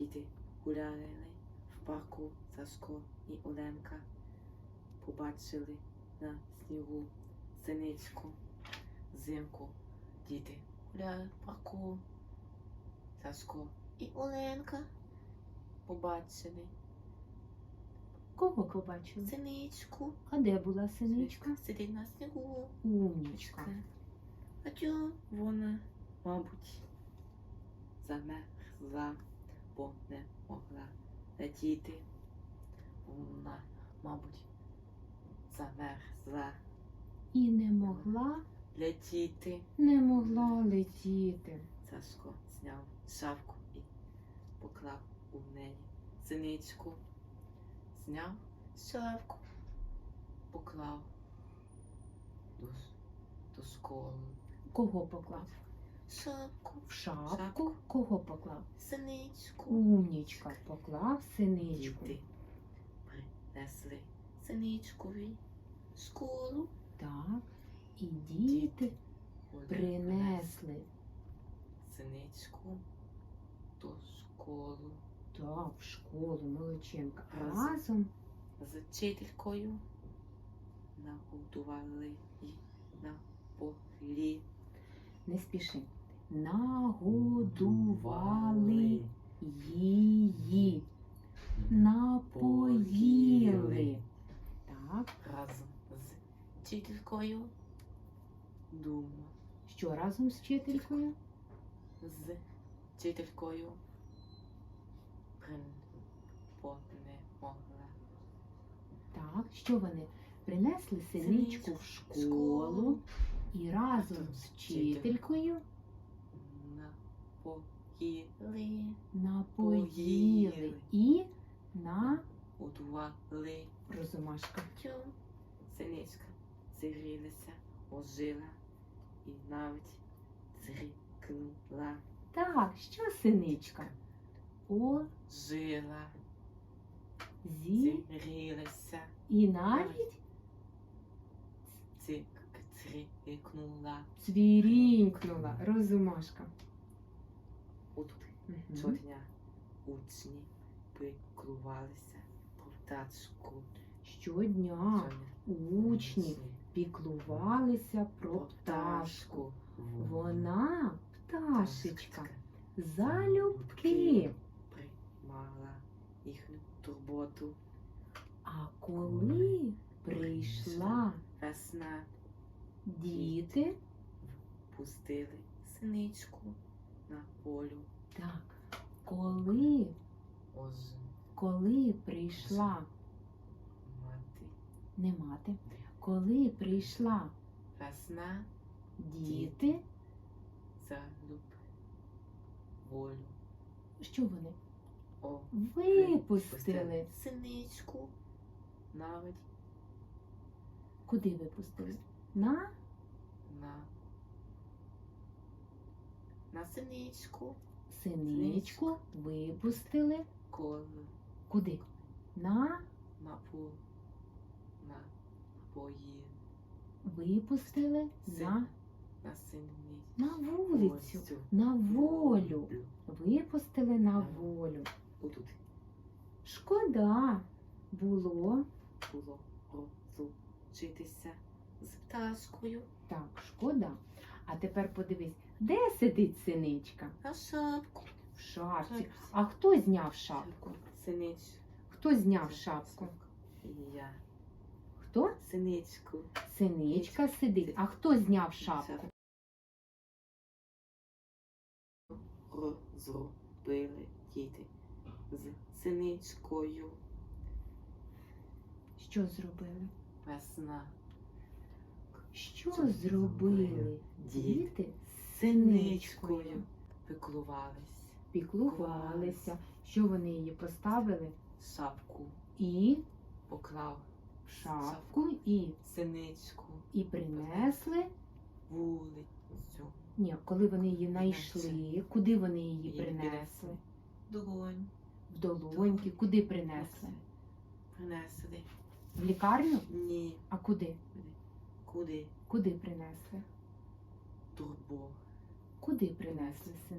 Діти гуляли в парку Сашко і Оленка. Побачили на снігу синичку, зимку. Діти гуляли в парку Сашко і Оленка. Побачили Кого побачили? синичку. А де була синичка? Сидить на снігу. Умнічка. А чого вона, мабуть, замерзла, бо не могла летіти. Вона, мабуть, замерзла І не могла, летіти. не могла летіти. Сашко зняв шапку і поклав у неї синичку. Зняв шапку, поклав до, до школи. Кого поклав? Шапку, В шапку. Шапку. Кого поклав? синичку. Умнічка поклав синичку. Діти принесли синичкові школу. Так. І діти Вони принесли синичку до школи так, в школу молодчинка. Разом. З вчителькою. Нагодували її на полі. не спіши. Нагодували її. Напоїли. Так. разом з вчителькою. Дума Що разом з вчителькою? з вчителькою. Так, що вони принесли синичку в школу і разом з вчителькою Напоїли, напоїли і на удували. розумашка. Синичка зігрілася, ожила і навіть зрикнула. Так, що синичка? О, Жила, зі зігрілася, і навіть цик, црикнула. цвірінькнула. Розумашка. Отут Мгм. щодня учні піклувалися про пташку. Щодня Щодня учні піклувалися про пташку. Вона пташечка. Залюбки. приймала їхню турботу. А коли прийшла Весна діти, пустили синичку на полю. Так, коли, Оз. коли прийшла мати. не мати, коли прийшла Весна. діти, залюб. Волю. що вони? О, випустили? синичку. Навіть. Куди випустили? На? На, на синичку синичку випустили. коли Куди? На на пол на бої випустили на, на синиць. на вулицю, на волю. Випустили на волю. Отут Шкода було. було розлучитися з пташкою. Так, шкода. А тепер подивись, де сидить синичка? На шапку. В шапці. А хто зняв шапку? Синич. Хто зняв шапку? Я. Хто? Синичку. Синичка сидить. А хто зняв шапку? Розробили діти з синичкою. Що зробили? Весна. Що зробили діти з Синичкою. Піклувались. Піклувалися, що вони її поставили Шапку і поклав. в шапку, і, Синичку. і принесли. Вулицю. Ні, коли вони її знайшли, куди вони Її принесли? Долонь. В долоньки, куди принесли? Принесли. В лікарню? Ні. А куди? Куди? Куди принесли? Турбо. Куди принесли